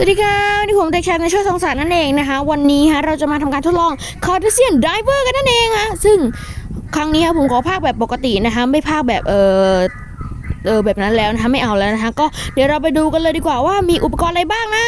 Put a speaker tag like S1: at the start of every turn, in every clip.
S1: สวัสดีครับนี่ผมเด็กชายในช่วยสงสารนั่นเองนะคะ วันนี้ฮะเราจะมาทำการทดลองคอร์ e เซียนไดเวอร์กันนั่นเองฮะซึ่งครั้งนี้ครับผมขอภาคแบบปกตินะคะ ไม่ภาคแบบเออเออแบบนั้นแล้วนะคะไม่เอาแล้วนะคะ ก็เดี๋ยวเราไปดูกันเลยดีกว่าว่ามีอุปกรณ์อะไรบ้างนะ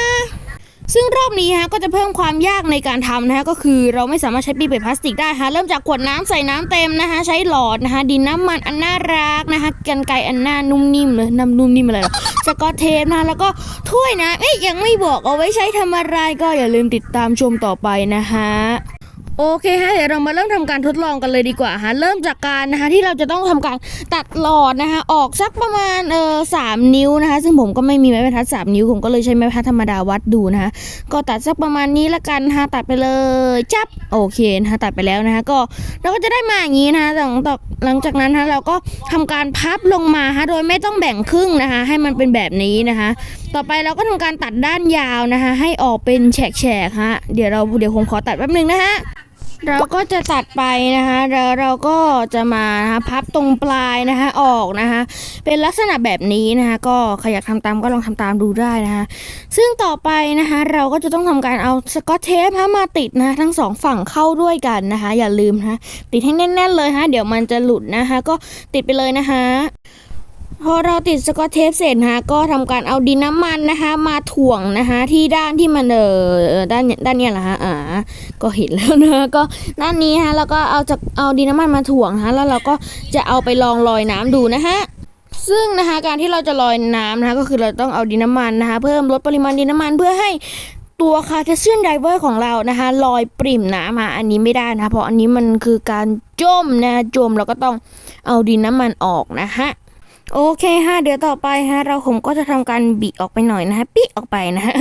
S1: ซึ่งรอบนี้ฮะก็จะเพิ่มความยากในการทำนะฮะก็คือเราไม่สามารถใช้ปีเปพลาสติกได้ฮะเริ่มจากขวดน้ำใส่น้ำเต็มนะคะ ใช้หลอดนะคะดินน้ำมันอันน่ารักนะคะกันไกอันน่านุ่มนิ่มเลยน้ำนุ่มนิ่มอะไรหรอ สกอตเทปนะแล้วก็ถ้วยนะเอ๊ยยังไม่บอกเอาไว้ใช้ทำอะไรก็อย่าลืมติดตามชมต่อไปนะฮะ โอเคฮะเดี๋ยวเรามาเริ่มทำการทดลองกันเลยดีกว่าฮะเริ่มจากการนะคะที่เราจะต้องทำการตัดหลอดนะคะออกสักประมาณเออสามนิ้วนะคะ ซึ่งผมก็ไม่มีไม้บรรทัดสามนิ้วผมก็เลยใช้ไม้บรรทัดธรรมดาวัดดูนะคะก็ตัดสักประมาณนี้ละกันนะคะตัดไปเลยจับโอเคนะคะตัดไปแล้วนะคะก็เราก็จะได้มาอย่างนี้นะคะหลังจากหลังจากนั้นนะคะเราก็ทำการพับลงมาฮะโดยไม่ต้องแบ่งครึ่งนะคะให้มันเป็นแบบนี้นะคะ ต่อไปเราก็ทำการตัดด้านยาวนะคะให้ออกเป็นแฉกๆฮะเดี๋ยวเราเดี๋ยวผมขอตัดแป๊บหนึงนะฮะ เราก็จะตัดไปนะคะแล้วเราก็จะมานะคะพับตรงปลายนะคะออกนะคะเป็นลักษณะแบบนี้นะคะก็ใครอยากทำตามก็ลองทำตามดูได้นะคะซึ่งต่อไปนะคะเราก็จะต้องทำการเอาสกอตเทปนะคะมาติดนะคะทั้งสองฝั่งเข้าด้วยกันนะคะอย่าลืมนะคะติดให้แน่น ๆ เลยฮะเดี๋ยวมันจะหลุดนะคะก็ติดไปเลยนะคะ พอเราติดสกอตเทปเสร็จนะคะก็ทำการเอาดินน้ำมันนะคะมาถ่วงนะคะที่ด้านที่มันเออด้านด้านเนี้ยแหละฮะอ่าก็เห็นแล้วนะก็ด้านนี้ฮะแล้วก็เอาจากเอาดินน้ำมันมาถ่วงฮะแล้วเราก็จะเอาไปลองลอยน้ำดูนะฮะซึ่งนะคะการที่เราจะลอยน้ำนะคะก็คือเราต้องเอาดินน้ำมันนะคะเพิ่มลดปริมาณดินน้ำมันเพื่อให้ตัวคาร์เทเซียนไดเวอร์ของเรานะคะลอยปริ่มน้ำมาอันนี้ไม่ได้นะเพราะอันนี้มันคือการจมนะจมเราก็ต้องเอาดินน้ำมันออกนะฮะ โอเคฮะเดี๋ยวต่อไปฮะ เราผมก็จะทำการบีออกไปหน่อยนะฮะปิออกไปนะฮะ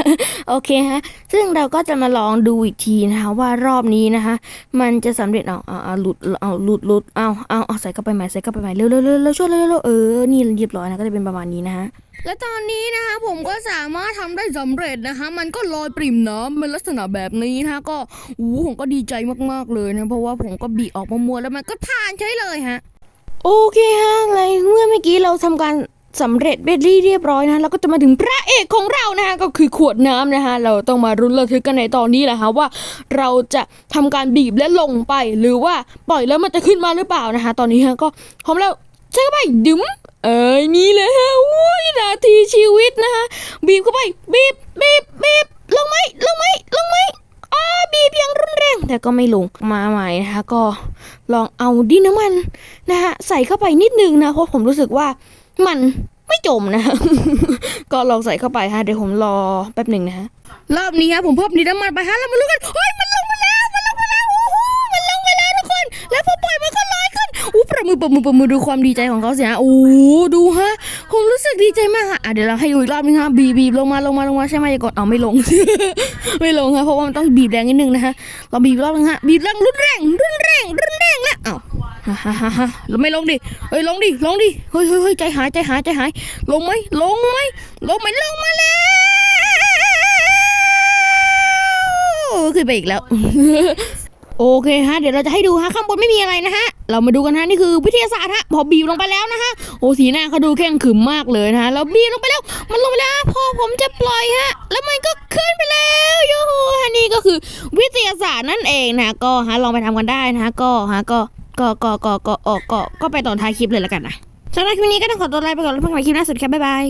S1: โอเคฮะ ซึ่งเราก็จะมาลองดูอีกทีนะคะว่ารอบนี้นะคะ มันจะสำเร็จเอาเอาเอาหลุดเอาหลุดหลุดเอาเอาเอาใส่เข้าไปใหม่ใส่เข้าไปใหม่เร็วเร็วเร็วเร็วช่วยเร็วเร็วเออนี่เรียบร้อยนะก็จะเป็นประมาณนี้นะฮะและตอนนี้นะคะผมก็สามารถทำได้สำเร็จนะคะ มันก็ลอยปริ่มน้ำเป็นลักษณะแบบนี้นะคะก็อู้ผมก็ดีใจมากๆเลยนะเพราะว่าผมก็บีออกมามัวแล้วมันก็ผ่านใช่เลยฮะ โอเคฮะอะไรเมื่อเมื่อกี้เราทำการสำเร็จเบดลี่เรียบร้อยนะเราก็จะมาถึงพระเอกของเรานะคะก็คือขวดน้ำนะคะเราต้องมารุ้นระทึกกันในตอนนี้แหละคะว่าเราจะทำการบีบและลงไป หรือว่าปล่อยแล้วมันจะขึ้นมาหรือเปล่านะคะ ตอนนี้ฮะก็พร้อมแล้วใช่เข้าไปดึมเอ้ยนี่เลยฮะอุ้ยนาทีชีวิตนะคะบีบเข้าไปบีบบีบบีบลงไหมลงไหมลงไหมอ้าบีบย่างรุนแรงแต่ก็ไม่ลงมาใหม่นะคะก็ ลองเอาดินน้ำมันนะฮะใส่เข้าไปนิดนึงนะเพราะผมรู้สึกว่ามันไม่จมนะก็ลองใส่เข้าไปฮะเดี๋ยวผมรอแป๊บหนึ่งนะฮะรอบนี้ฮะผมเพิ่มดินน้ำมันไปฮะเรามาลุ้นกันเฮ้ยมันลงมาแล้วมันลงมาแล้วโอ้โหมันลงไปแล้วทุกคน แล้วพอปล่อยมันก็ลอยขึ้นอู้ประมือประมือประมือดูความดีใจของเขาสิฮะโอ้ดูฮะผมรู้สึกดีใจมากฮะะเดี๋ยวเราให้ดูอีกรอบนึงฮะบีบบีบลงมาลงมาลงมาใช่ไหมอย่ากดเอาไม่ลง ไม่ลงฮะเพราะว่ามันต้องบีบแรงนิดนึงนะฮะเราบีบรอบนึงฮะบีบแรงรุนแรงรุนแรงรุน ฮ่าฮ่าฮ่าฮ่าไม่ลงดิ เฮ้ยลงดิ ลงดิเฮ้ยเฮ้ยเฮ้ยใจหายใจหายใจหาย ลงไหมลงไหมลงไหมลงมาแล้วขึ้นไปอีกแล้ว โอเคฮะ เดี๋ยวเราจะให้ดูฮะข้างบนไม่มีอะไรนะฮะ เรามาดูกันฮะนี่คือวิทยาศาสตร์ฮะ พอบีบลงไปแล้วนะฮะ โอ้สีหน้าเขาดูแข็งขรึมมากเลยนะฮะเราบีบลงไปแล้ว มันลงไปแล้วพอผมจะปล่อยฮะ แล้วมันก็ขึ้นไปแล้วยูฮูฮะนี่ก็คือวิทยาศาสตร์นั่นเองนะ ก็ฮะลองไปทำกันได้นะก็ฮะก็ ก็ก็ก็ก็ออกก็ก็ไปตอนท้ายคลิปเลยแล้วกันนะสำหรับคลิปนี้ก็ต้องขอตัวลาไปก่อนแล้วพบกันใหม่คลิปหน้าสุดครับบ๊ายบาย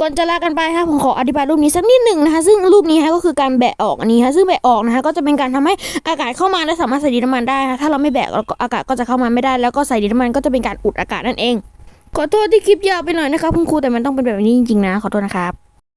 S1: ก่อนจะลากันไปฮะผมขออธิบายรูปนี้สักนิดหนึ่งนะคะ ซึ่งรูปนี้ฮะก็คือการแบะออกอันนี้ฮะซึ่งแบะออกนะคะก็จะเป็นการทำให้อากาศเข้ามาและสามารถใส่ดินน้ำมันได้ฮะถ้าเราไม่แบะแล้วก็อากาศก็จะเข้ามาไม่ได้ แล้วก็ใส่ดินน้ำมันก็จะเป็นการอุดอากาศนั่นเอง ขอโทษที่คลิปยาวไปหน่อยนะครับคุณครูแต่มันต้องเป็นแบบนี้จริงๆนะขอโทษนะครับ